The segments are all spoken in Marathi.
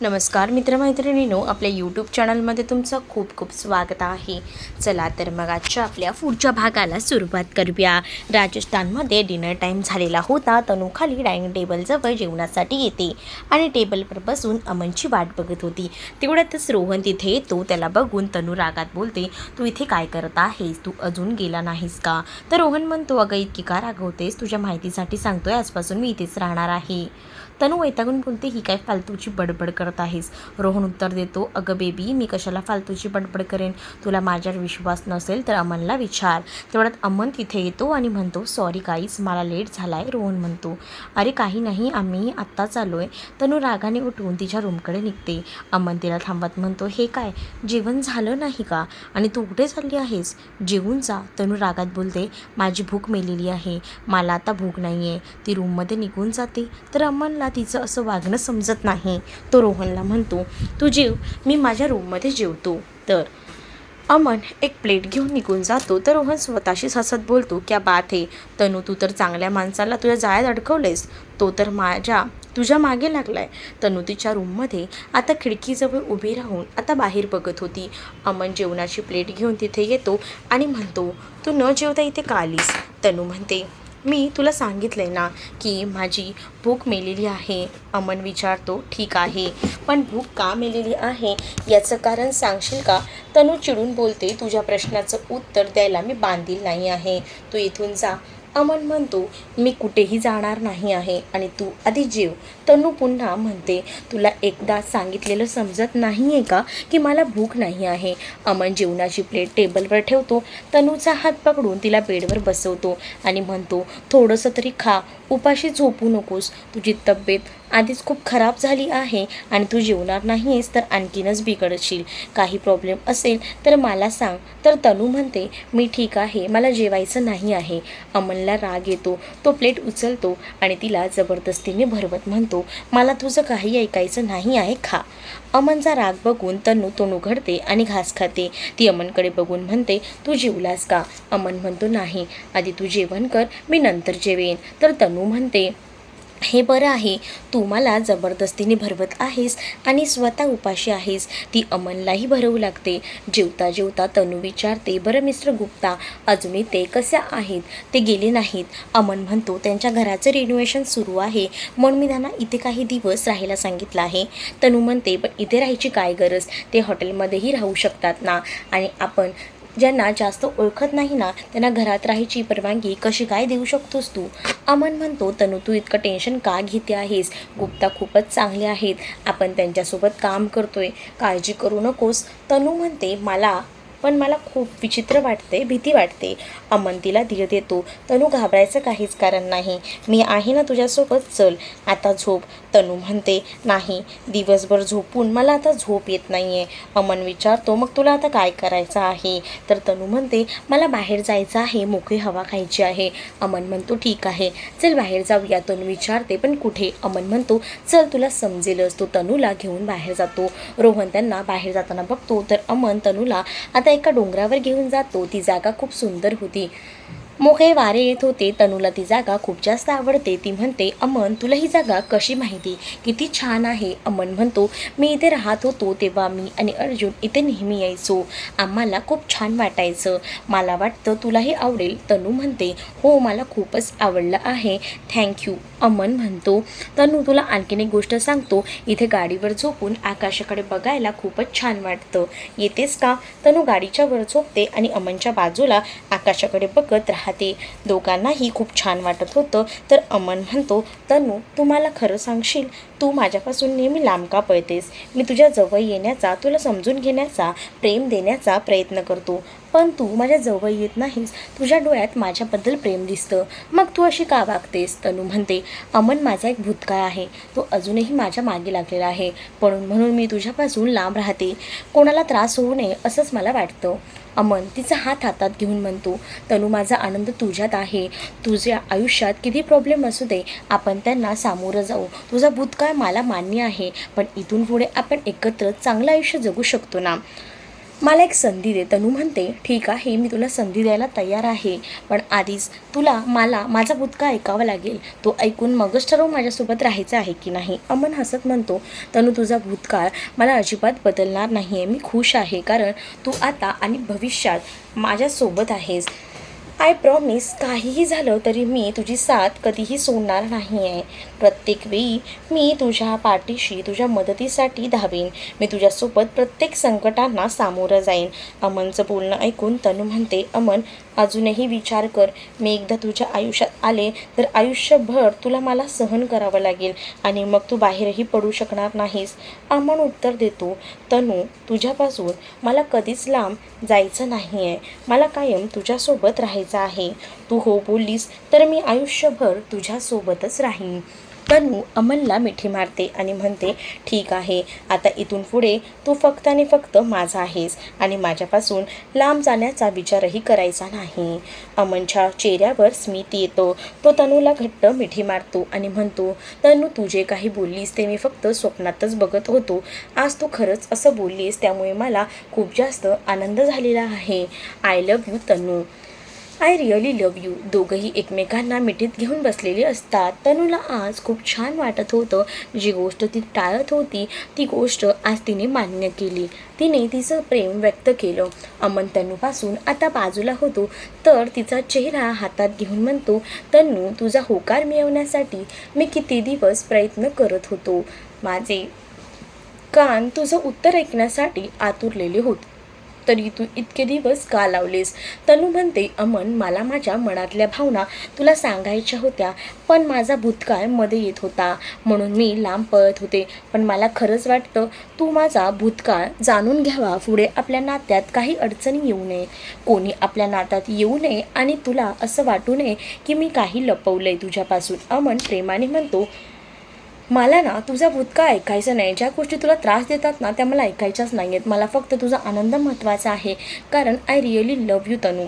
नमस्कार मित्रमैत्रिणींनो आपल्या यूट्यूब चॅनलमध्ये तुमचं खूप खूप स्वागत आहे. चला तर मग आजच्या आपल्या पुढच्या भागाला सुरुवात करूया. राजस्थानमध्ये डिनर टाईम झालेला होता तनू खाली डायनिंग टेबलजवळ जेवणासाठी येते आणि टेबलवर बसून अमनची वाट बघत होती. तेवढ्यातच रोहन तिथे येतो त्याला बघून तनू रागात बोलते तू इथे काय करत आहेस? तू अजून गेला नाहीस का? तर रोहन म्हणतो अगं इतकी का रागवतेस? तुझ्या माहितीसाठी सांगतोय आजपासून मी इथेच राहणार आहे. तनू वैतागून बोलते ही काय फालतूची बडबड करत आहेस? रोहन उत्तर देतो अगं बेबी मी कशाला फालतूची बडबड करेन? तुला माझ्यावर विश्वास नसेल तर अमनला विचार. तेवढ्यात अमन तिथे येतो आणि म्हणतो सॉरी काहीच मला लेट झाला आहे रोहन म्हणतो. अरे काही नाही आम्ही आत्ताच आलो आहे तनू रागाने उठून तिच्या रूमकडे निघते. अमन तिला थांबत म्हणतो हे काय जेवण झालं नाही का? आणि तू कुठे चालली आहेस? जेवून जा. तनू रागात बोलते माझी भूक मेलेली आहे मला आता भूक नाही आहे ती रूममध्ये निघून जाते. तर अमनला तिचं असं वागणं समजत नाही. तो रोहनला म्हणतो तू जेव मी माझ्या रूममध्ये जेवतो. तर अमन एक प्लेट घेऊन निघून जातो. तर रोहन स्वतःशीच हसत बोलतो क्या बात आहे तनू तू तर चांगल्या माणसाला तुझ्या जाळ्यात अडकवलेस तो तर माझ्या तुझ्या मागे लागलाय. तनू तिच्या रूममध्ये आता खिडकीजवळ उभी राहून आता बाहेर बघत होती. अमन जेवणाची प्लेट घेऊन तिथे येतो आणि म्हणतो तू न जेवता इथे का आलीस? तनू म्हणते मी तुला सांगितले ना की माझी भूक मेलेली आहे. अमन विचारतो ठीक आहे. पण भूक का मेलेली आहे? याचं कारण सांगशील का? तनू चिडून बोलते तुझ्या प्रश्नाचं उत्तर द्यायला मी बांधील नाही आहे. तू इथून जा. अमन म्हणतो मी कुठेही जाणार नाही आहे आणि तू आधी जेव. तनू पुन्हा म्हणते तुला एकदा सांगितलेलं समजत नाही आहे का की मला भूक नाही आहे? अमन जेवणाची प्लेट टेबलवर ठेवतो. तनूचा हात पकडून तिला बेडवर बसवतो आणि म्हणतो थोडंसं तरी खा. उपाशी झोपू नकोस. तुझी तब्येत आधीच खूप खराब झाली आहे आणि तू जेवणार नाही आहेस तर आणखीनच बिघडशील. काही प्रॉब्लेम असेल तर मला सांग. तर तनू म्हणते मी ठीक आहे मला जेवायचं नाही आहे. अमनला राग येतो. तो प्लेट उचलतो आणि तिला जबरदस्तीने भरवत म्हणतो मला तुझं काही ऐकायचं नाही आहे खा. अमनचा राग बघून तनू तोंड उघडते आणि घास खाते. ती अमनकडे बघून म्हणते तू जेवलास का? अमन म्हणतो नाही. आधी तू जेवण कर मी नंतर जेवेन. तर तनू म्हणते हे बरं आहे तू मला जबरदस्तीने भरवत आहेस आणि स्वतः उपाशी आहेस. ती अमनलाही भरवू लागते. जेवता जेवता तनू विचारते बरं मिस्टर गुप्ता अजूनही ते कसे आहेत? ते गेले नाहीत. अमन म्हणतो त्यांच्या घराचं रिनोव्हेशन सुरू आहे. म्हणून मी त्यांना इथे काही दिवस राहायला सांगितलं आहे. तनू म्हणते पण इथे राहायची काय गरज? ते हॉटेलमध्येही राहू शकतात ना? आणि आपण ज्यांना जास्त ओळखत नाही ना त्यांना घरात राहायची परवानगी कशी काय देऊ शकतोस तू? अमन म्हणतो तनु तू इतकं टेन्शन का घेते आहेस? गुप्ता खूपच चांगले आहेत. आपण त्यांच्यासोबत काम करतोय. काळजी करू नकोस. तनू म्हणते मला पण मला खूप विचित्र वाटते भीती वाटते. अमन तिला धीर देतो. तनू घाबरायचं काहीच कारण नाही. मी आहे ना तुझ्यासोबत चल. आता झोप. तनू म्हणते नाही. दिवसभर झोपून मला आता झोप येत नाही आहे अमन विचारतो मग तुला आता काय करायचं आहे? तर तनू म्हणते मला बाहेर जायचं आहे. मोकळी हवा खायची आहे. अमन म्हणतो ठीक आहे. चल बाहेर जाऊया. तनू विचारते पण कुठे? अमन म्हणतो चल तुला समजेलच. तो तनूला घेऊन बाहेर जातो. रोहन त्यांना बाहेर जाताना बघतो. तर अमन तनूला आता एका डोंगरावर घेऊन जातो. ती जागा खूप सुंदर होती. मोकळे वारे येत होते. तनूला ती जागा खूप जास्त आवडते. ती म्हणते अमन तुला ही जागा कशी माहिती? किती छान आहे. अमन म्हणतो मी इथे राहत होतो तेव्हा मी आणि अर्जुन इथे नेहमी यायचो. आम्हाला खूप छान वाटायचं. मला वाटतं तुलाही आवडेल. तनू म्हणते हो मला खूपच आवडलं आहे. थँक्यू अमन म्हणतो तनू तुला आणखीन एक गोष्ट सांगतो. इथे गाडीवर झोपून आकाशाकडे बघायला खूपच छान वाटतं. येतेस का? तनू गाडीच्या वर झोपते आणि अमनच्या बाजूला आकाशाकडे बघत राहते. दोघांनाही खूप छान वाटत होतं. तर अमन म्हणतो तनू तू मला खरं सांगशील? तू माझ्यापासून नेहमी लांब का पळतेस? मी तुझ्या जवळ येण्याचा तुला समजून घेण्याचा प्रेम देण्याचा प्रयत्न करतो. पण तू माझ्या जवळ येत नाहीस. तुझ्या डोळ्यात माझ्याबद्दल प्रेम दिसतं. मग तू अशी का वागतेस? तनू म्हणते अमन माझा एक भूतकाळ आहे. तो अजूनही माझ्या मागे लागलेला आहे. पण म्हणून मी तुझ्यापासून लांब राहते. कोणाला त्रास होऊ नये असंच मला वाटतं. अमन तिचा हात हातात घेऊन म्हणतो तनू माझा आनंद तुझ्यात आहे. तुझ्या आयुष्यात किती प्रॉब्लेम असू दे. आपण त्यांना सामोरं जाऊ. तुझा भूतकाळ मला मान्य आहे. पण इथून पुढे आपण एकत्र चांगलं आयुष्य जगू शकतो ना? मला एक संधी दे. तनू म्हणते ठीक आहे मी तुला संधी द्यायला तयार आहे. पण आधीच तुला मला माझा भूतकाळ ऐकावा लागेल. तो ऐकून मगच ठरवून माझ्यासोबत राहायचं आहे की नाही. अमन हसत म्हणतो तनू तुझा भूतकाळ मला अजिबात बदलणार नाही आहे मी खुश आहे कारण तू आता आणि भविष्यात माझ्यासोबत आहेस. आय प्रॉमिस काहीही झालं तरी मी तुझी साथ कधीही सोडणार नाही आहे प्रत्येक वेळी मी तुझ्या पाठीशी तुझ्या मदतीसाठी धावेन. मी तुझ्यासोबत प्रत्येक संकटांना सामोरं जाईन. अमनचं बोलणं ऐकून तनू म्हणते अमन अजूनही विचार कर. मी एकदा तुझ्या आयुष्यात आले तर आयुष्यभर तुला मला सहन करावं लागेल आणि मग तू बाहेरही पडू शकणार नाहीस. अमन उत्तर देतो तनू तुझ्यापासून मला कधीच लांब जायचं नाही आहे मला कायम तुझ्यासोबत राहायचं आहे. तू हो बोललीस तर मी आयुष्यभर तुझ्यासोबतच राहीन. तनू अमनला मिठी मारते आणि म्हणते ठीक आहे आता इथून पुढे तू फक्त आणि फक्त माझा आहेस आणि माझ्यापासून लांब जाण्याचा विचारही करायचा नाही. अमनच्या चेहऱ्यावर स्मित येतो. तो तनूला घट्ट मिठी मारतो आणि म्हणतो तनू तू जे काही बोललीस ते मी फक्त स्वप्नातच बघत होतो. आज तू खरंच असं बोललीस त्यामुळे मला खूप जास्त आनंद झालेला आहे. I love you Tanu I really love you दोघंही एकमेकांना मिठीत घेऊन बसलेले असतात. तनूला आज खूप छान वाटत होतं. जी गोष्ट ती टाळत होती ती गोष्ट आज तिने मान्य केली. तिने तिचं प्रेम व्यक्त केलं. अमन तनूपासून आता बाजूला होतो. तर तिचा चेहरा हातात घेऊन म्हणतो तनू तुझा होकार मिळवण्यासाठी मी किती दिवस प्रयत्न करत होतो. माझे कान तुझं उत्तर ऐकण्यासाठी आतुरलेले होते. तरी तू इतके दिवस का लावलेस? तनू म्हणते अमन मला माझ्या मनातल्या भावना तुला सांगायच्या होत्या पण माझा भूतकाळमध्ये येत होता. म्हणून मी लांब पळत होते. पण मला खरंच वाटतं तू माझा भूतकाळ जाणून घ्यावा. पुढे आपल्या नात्यात काही अडचणी येऊ नये. कोणी आपल्या नात्यात येऊ नये आणि तुला असं वाटू नये की मी काही लपवलंय तुझ्यापासून. अमन प्रेमाने म्हणतो मला ना तुझा भूतकाळ ऐकायचं नाही. ज्या गोष्टी तुला त्रास देतात ना त्या मला ऐकायच्याच नाही आहेत मला फक्त तुझा आनंद महत्त्वाचा आहे. कारण I really love you Tanu.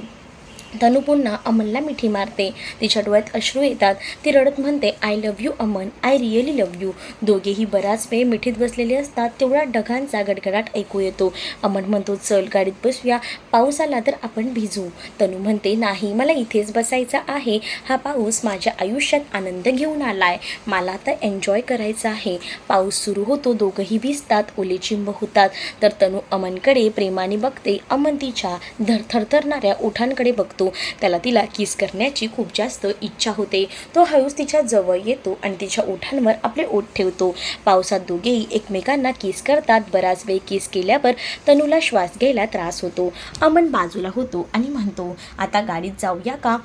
Tanu पुन्हा अमनला मिठी मारते. तिच्या डोळ्यात अश्रू येतात. ती रडत म्हणते I love you Aman. I really love you दोघेही बराच वेळ मिठीत बसलेले असतात. तेवढा ढगांचा गडगडाट ऐकू येतो. अमन म्हणतो चल गाडीत बसूया. पाऊस आला तर आपण भिजू. तनू म्हणते नाही मला इथेच बसायचा आहे. हा पाऊस माझ्या आयुष्यात आनंद घेऊन आलाय. मला आता एन्जॉय करायचा आहे. पाऊस सुरू होतो. दोघंही भिजतात. ओले चिंब होतात. तर तनू अमनकडे प्रेमाने बघते. अमन तिच्या धर थरथरणाऱ्या ओठांकडे बघतो. त्याला तिला किस करण्याची खूप जास्त इच्छा होते. तो हळूच तिच्या जवळ येतो आणि तिच्या ओठांवर आपले ओठ ठेवतो. पावसात दोघेही एकमेकांना किस करतात. बराच वेळ किस केल्यावर तनूला श्वास घ्यायला त्रास होतो. अमन बाजूला होतो आणि म्हणतो आता गाडीत जाऊया का?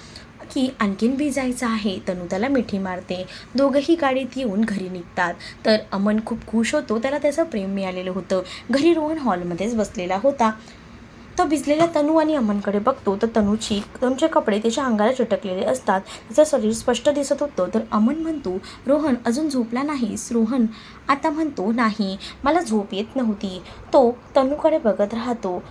की आणखीन भिजायचं आहे. तनू त्याला मिठी मारते. दोघंही गाडीत येऊन घरी निघतात. तर अमन खूप खुश होतो. त्याला त्याचं प्रेम मिळालेलं होतं. घरी रोहन हॉलमध्येच बसलेला होता. तो भिजलेल्या तनू आणि अमनकडे बघतो तर तनूची तनूचे कपडे त्याच्या अंगाला चिटकलेले असतात. त्याचं शरीर स्पष्ट दिसत होतं तर अमन म्हणतो रोहन अजून झोपला नाहीस? रोहन आता म्हणतो नाही मला झोप येत नव्हती. तो तनूकडे बघत राहतो.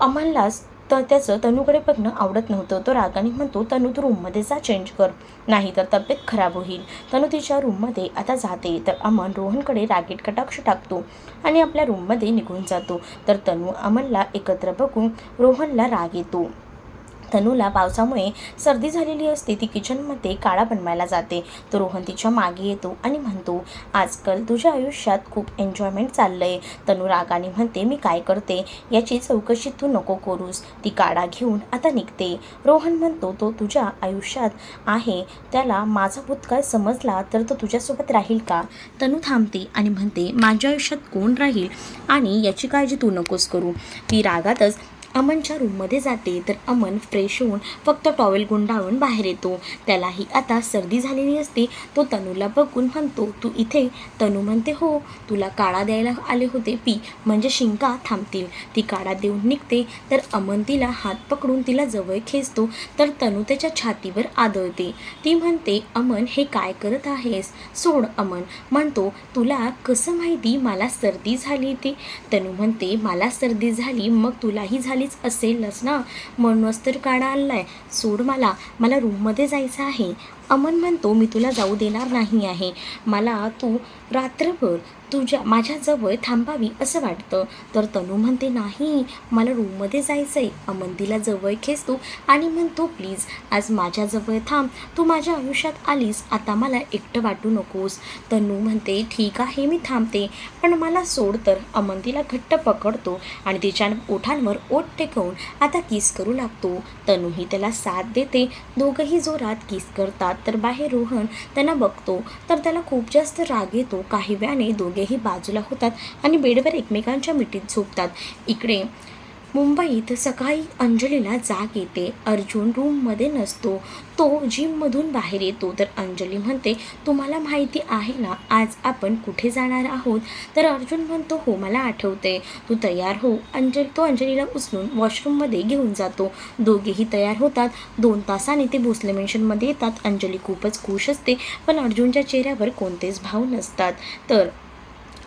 अमनलाच तर त्याचं तनूकडे बघणं आवडत नव्हतं. तो रागाने म्हणतो तनू तू रूममध्ये जा चेंज कर. नाही तर तब्येत खराब होईल. तनू तिच्या रूममध्ये आता जाते. तर अमन रोहनकडे रागीट कटाक्ष टाकतो आणि आपल्या रूममध्ये निघून जातो. तर तनू अमनला एकत्र बघून रोहनला राग येतो. तनूला पावसामुळे सर्दी झालेली असते. ती किचनमध्ये काळा बनवायला जाते. तर रोहन तिच्यामागे येतो आणि म्हणतो आजकाल तुझ्या आयुष्यात खूप एन्जॉयमेंट चाललं आहे तनू रागाने म्हणते मी काय करते? याची चौकशी तू नको करूस. ती काढा घेऊन आता निघते. रोहन म्हणतो तो तुझ्या आयुष्यात आहे. त्याला माझा भूतकाळ समजला तर तो तुझ्यासोबत राहील का? तनू थांबते आणि म्हणते माझ्या आयुष्यात कोण राहील आणि याची काळजी तू नकोस करू. ती रागातच अमनच्या रूममध्ये जाते तर अमन फ्रेश होऊन फक्त टॉवेल गुंडाळून बाहेर येतो. त्यालाही आता सर्दी झालेली असते. तो तनूला बघून म्हणतो तू इथे तनू म्हणते हो तुला काळा द्यायला आले होते पी म्हणजे शिंका थांबतील. ती काळा देऊन निघते तर अमन तिला हात पकडून तिला जवळ खेचतो. तर तनू त्याच्या छातीवर आदळते. ती म्हणते अमन हे काय करत आहेस? सोड अमन. म्हणतो तुला कसं माहिती? मला सर्दी झाली ते तनू म्हणते मला सर्दी झाली मग तुलाही झाली झालीच असेलच ना. म्हणूनच तर काढा आणलाय सोड मला. मला रूममध्ये जायचं आहे. अमन म्हणतो मी तुला जाऊ देणार नाही आहे. मला तू रात्रभर तुझ्या माझ्याजवळ थांबावी असं वाटतं. तर तनू म्हणते नाही मला रूममध्ये जायचं आहे अमंदीला जवळ खेचतो आणि म्हणतो प्लीज आज माझ्याजवळ थांब. तू माझ्या आयुष्यात आलीस. आता मला एकटं वाटू नकोस. तनू म्हणते ठीक आहे मी थांबते. पण मला सोड तर. अमंदीला घट्ट पकडतो आणि तिच्या ओठांवर ओठ टेकवून आता किस करू लागतो. तनूही त्याला साथ देते. दोघंही जोरात किस करतात. तर बाहेर रोहन त्यांना बघतो. तर त्याला खूप जास्त राग येतो. काही वेळाने दोघे दोघेही बाजूला होतात आणि बेडवर एकमेकांच्या मिठीत झोपतात. इकडे मुंबईत सकाळी अंजलीला जाग येते. अर्जुन रूममध्ये नसतो. तो जिममधून बाहेर येतो. तर अंजली म्हणते तुम्हाला माहिती आहे ना आज आपण कुठे जाणार आहोत? तर अर्जुन म्हणतो हो मला आठवते तू तयार हो. अंजली तो अंजलीला उचलून वॉशरूममध्ये घेऊन जातो. दोघेही तयार होतात. दोन तासाने ते भोसले मेन्शनमध्ये येतात. अंजली खूपच खुश असते पण अर्जुनच्या चेहऱ्यावर कोणतेच भाव नसतात. तर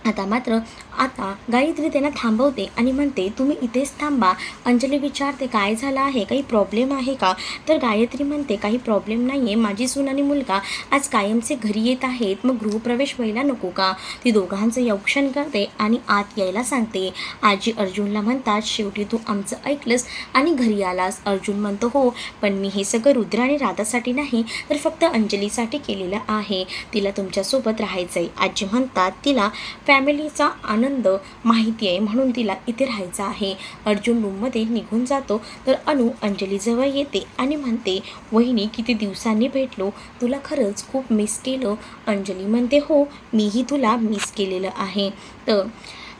आता मात्र आता गायत्री त्यांना थांबवते आणि म्हणते तुम्ही इथेच थांबा. अंजली विचारते काय झालं आहे? काही प्रॉब्लेम आहे का? तर गायत्री म्हणते काही प्रॉब्लेम नाही आहे माझी सून आणि मुलगा आज कायमचे घरी येत आहेत. मग गृहप्रवेश व्हायला नको का? ती दोघांचं यौक्षण करते आणि आत यायला सांगते. आजी अर्जुनला म्हणतात शेवटी तू आमचं ऐकलंस आणि घरी आलास. अर्जुन म्हणतो हो पण मी हे सगळं रुद्र आणि राधासाठी नाही तर फक्त अंजलीसाठी केलेलं आहे. तिला तुमच्यासोबत राहायचं आहे आजी म्हणतात तिला फॅमिलीचा आनंद माहिती आहे म्हणून तिला इथे राहायचं आहे. अर्जुन रूममध्ये निघून जातो. तर अनु अंजलीजवळ येते आणि म्हणते वहिनी किती दिवसांनी भेटलो. तुला खरंच खूप मिस केलं. अंजली म्हणते हो मीही तुला मिस केलेलं आहे. तर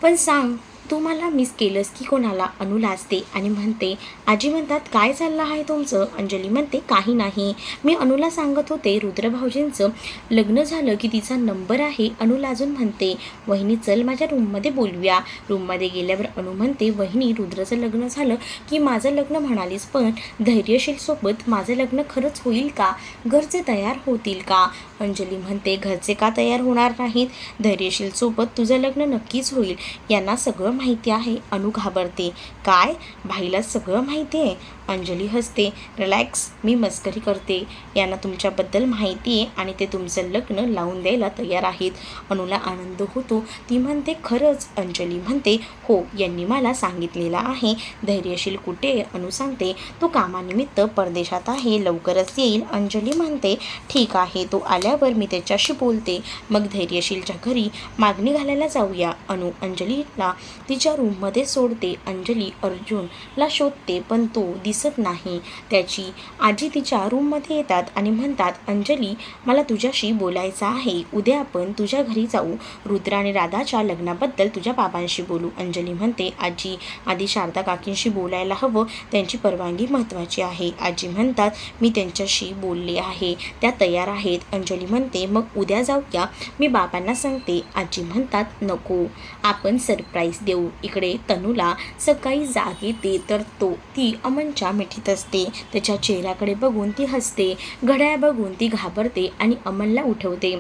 पण सांग तू मला मिस केलंस की कोणाला? अनु लाजते आणि म्हणते आजी म्हणतात काय चाललं आहे तुमचं? अंजली म्हणते काही नाही. मी अनुला सांगत होते रुद्रभाऊजींचं लग्न झालं की तिचा नंबर आहे. अनुला अजून म्हणते वहिनी चल माझ्या रूममध्ये बोलूया. रूममध्ये गेल्यावर अनु म्हणते वहिनी रुद्रचं लग्न झालं की माझं लग्न म्हणालीस पण धैर्यशील सोबत माझं लग्न खरंच होईल का? घरचे तयार होतील का? अंजली म्हणते घरचे का तयार होणार नाहीत? धैर्यशीलसोबत तुझं लग्न नक्कीच होईल. यांना सगळं माहिती आहे. अनु घाबरते. काय? भाईला सगळं माहिती आहे. अंजली हसते रिलॅक्स मी मस्करी करते. यांना तुमच्याबद्दल माहिती आहे आणि ते तुमचं लग्न लावून द्यायला तयार आहेत. अनुला आनंद होतो. ती म्हणते खरंच अंजली म्हणते हो यांनी मला सांगितलेलं आहे. धैर्यशील कुठे आहे? अनु सांगते तो कामानिमित्त परदेशात आहे. लवकरच येईल अंजली म्हणते. ठीक आहे तो आल्यावर मी त्याच्याशी बोलते. मग धैर्यशीलच्या घरी मागणी घालायला जाऊया. अनु अंजलीला तिच्या रूममध्ये सोडते. अंजली अर्जुनला शोधते पण तो दिसत नाही. त्याची आजी तिच्या रूममध्ये येतात आणि म्हणतात अंजली मला तुझ्याशी बोलायचं आहे. उद्या आपण तुझ्या घरी जाऊ. रुद्र आणि राधाच्या लग्नाबद्दल तुझ्या बाबांशी बोलू. अंजली म्हणते आजी आधी शारदा काकींशी बोलायला हवं. त्यांची परवानगी महत्त्वाची आहे. आजी म्हणतात मी त्यांच्याशी बोलले आहे. त्या तयार आहेत. अंजली म्हणते मग उद्या जाऊ क्या? मी बाबांना सांगते. आजी म्हणतात नको. आपण सरप्राईज देऊ. इकडे तनूला सकाळी जाग येते तर तो ती अमनच्या मिठीत असते. त्याच्या चेहऱ्याकडे बघून ती हसते. घड्याळ बघून ती घाबरते आणि अमनला उठवते.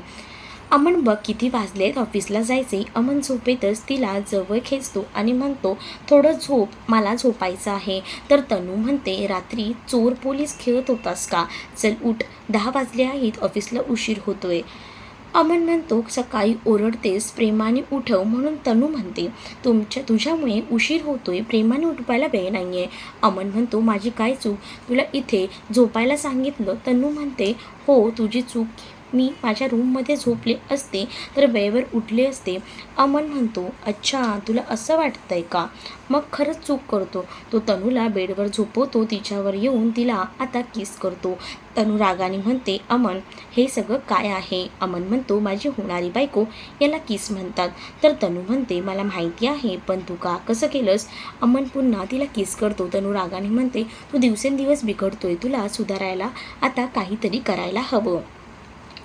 अमन बघ किती वाजलेत ऑफिसला जायचे अमन झोपेतच तिला जवळ खेचतो आणि म्हणतो थोडं झोप मला झोपायचं आहे. तर तनू म्हणते रात्री चोर पोलीस खेळत होतास का? चल उठ दहा वाजले आहेत ऑफिसला उशीर होतोय. अमन म्हणतो सकाळी ओरडतेस प्रेमाने उठव म्हणून तनू म्हणते तुमच्या तुझ्यामुळे उशीर होतोय प्रेमाने उठवायला वेळ नाही आहे अमन म्हणतो माझी काय चूक? तुला इथे झोपायला सांगितलं? तनू म्हणते हो तुझी चूक मी माझ्या रूममध्ये झोपले असते तर वेळेवर उठले असते. अमन म्हणतो अच्छा तुला असं वाटतंय का? मग खरंच चूक करतो. तो तनूला बेडवर झोपवतो तिच्यावर येऊन तिला आता किस करतो. तनू रागाने म्हणते अमन हे सगळं काय आहे? अमन म्हणतो माझी होणारी बायको याला किस म्हणतात. तर तनू म्हणते मला माहिती आहे पण तू का कसं केलंस? अमन पुन्हा तिला किस करतो. तनू रागाने म्हणते तू दिवसेंदिवस बिघडतोय तुला सुधारायला आता काहीतरी करायला हवं.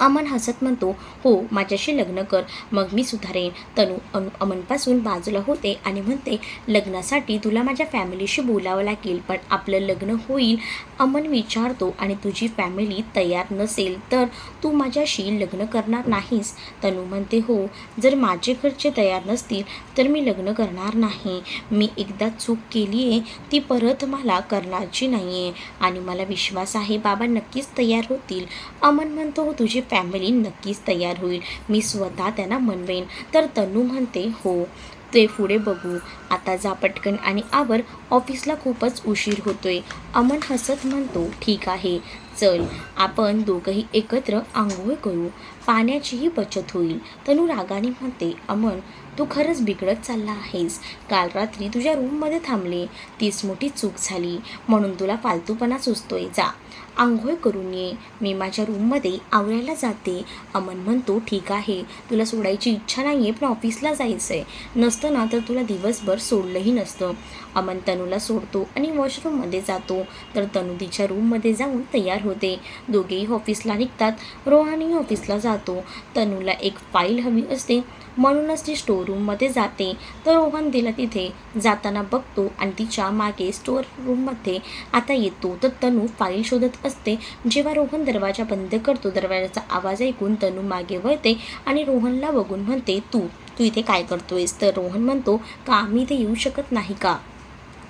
अमन हसत म्हणतो हो माझ्याशी लग्न कर मग मी सुधारेन. तनू अमनपासून बाजूला होते आणि म्हणते लग्नासाठी तुला माझ्या फॅमिलीशी बोलावं लागेल पण आपलं लग्न होईल. अमन विचारतो आणि तुझी फॅमिली तयार नसेल तर तू माझ्याशी लग्न करणार नाहीस. तनू म्हणते हो जर माझे घरचे तयार नसतील तर मी लग्न करणार नाही. मी एकदा चूक केली आहे ती परत मला करणारची नाही आहे आणि मला विश्वास आहे बाबा नक्कीच तयार होतील. अमन म्हणतो हो तुझे फॅमिली नक्कीच तयार होईल. मी स्वतः त्यांना म्हणवेन. तर तनू म्हणते हो ते पुढे बघू. आता जा पटकन आणि आवर. ऑफिसला खूपच उशीर होतोय. अमन हसत म्हणतो ठीक आहे. चल आपण दोघंही एकत्र आंघोळ करू. पाण्याचीही बचत होईल. तनू रागाने म्हणते अमन तू खरंच बिघडत चालला आहेस. काल रात्री तुझ्या रूममध्ये थांबले. तीच मोठी चूक झाली. म्हणून तुला फालतूपणा सुचतोय. जा. आंघोळ करून ये. मी माझ्या रूममध्ये आवरायला जाते. अमन म्हणतो ठीक आहे. तुला सोडायची इच्छा नाही आहे पण ऑफिसला जायचं आहे नसतं ना तर तुला दिवसभर सोडलंही नसतं. अमन तनूला सोडतो आणि वॉशरूममध्ये जातो. तर तनू तिच्या रूममध्ये जाऊन तयार होते. दोघेही ऑफिसला निघतात. रोहानही ऑफिसला जातो. तनूला एक फाईल हवी असते. म्हणूनच ती स्टोर रूममध्ये जाते. तर रोहन तिला तिथे जाताना बघतो आणि तिच्यामागे स्टोअर रूममध्ये आता येतो. तर तनू फाईल शोधत असते. जेव्हा रोहन दरवाजा बंद करतो दरवाजाचा आवाज ऐकून तनू मागे वळते आणि रोहनला बघून म्हणते तू तू इथे काय करतोयस? तर रोहन म्हणतो का मी इथे येऊ शकत नाही का?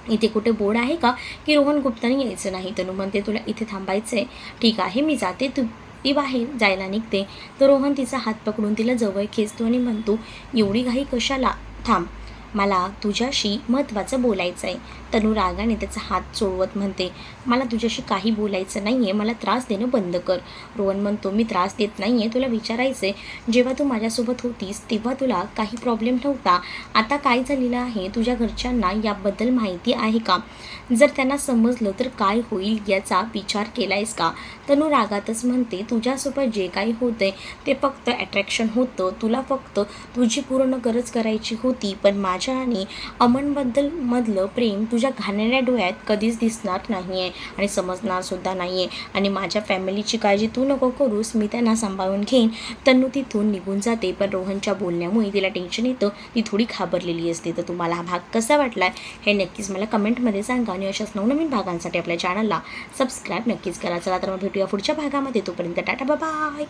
इथे कुठे बोर्ड आहे का? की रोहन गुप्ताने यायचं नाही. तनू म्हणते तुला इथे थांबायचं आहे ठीक आहे मी जाते. तू ती बाहेर. जायला निघते. तर रोहन तिचा हात पकडून तिला जवळ खेचतो आणि म्हणतो एवढी घाई कशाला? थांब. मला तुझ्याशी महत्त्वाचं बोलायचं आहे तनू रागाने त्याचा हात सोडवत म्हणते मला तुझ्याशी काही बोलायचं नाही आहे मला त्रास देणं बंद कर. रोहन म्हणतो मी त्रास देत नाही आहे तुला विचारायचं आहे जेव्हा तू माझ्यासोबत होतीस तेव्हा तुला काही प्रॉब्लेम नव्हता. आता काय झालेलं आहे? तुझ्या घरच्यांना याबद्दल माहिती आहे का? जर त्यांना समजलं तर काय होईल याचा विचार केला आहेस का? तनू रागातच म्हणते तुझ्यासोबत जे काही होतंय ते फक्त अट्रॅक्शन होतं. तुला फक्त तुझी पूर्ण गरज करायची होती पण माझ्या आणि अमनबद्दल मधलं प्रेम तुझ्या घाणेऱ्या डोळ्यात कधीच दिसणार नाही आहे आणि समजणार सुद्धा नाही आहे आणि माझ्या फॅमिलीची काळजी तू नको करूस मी त्यांना सांभाळून घेईन. तन्नू तिथून निघून जाते पण रोहनच्या बोलण्यामुळे तिला टेन्शन येतं. ती थोडी घाबरलेली असते. तर तुम्हाला हा भाग कसा वाटला हे नक्कीच मला कमेंटमध्ये सांगा आणि अशाच नवनवीन भागांसाठी आपल्या चॅनलला सबस्क्राईब नक्कीच करा. चला तर मग भेटूया पुढच्या भागामध्ये. तोपर्यंत टाटा बाय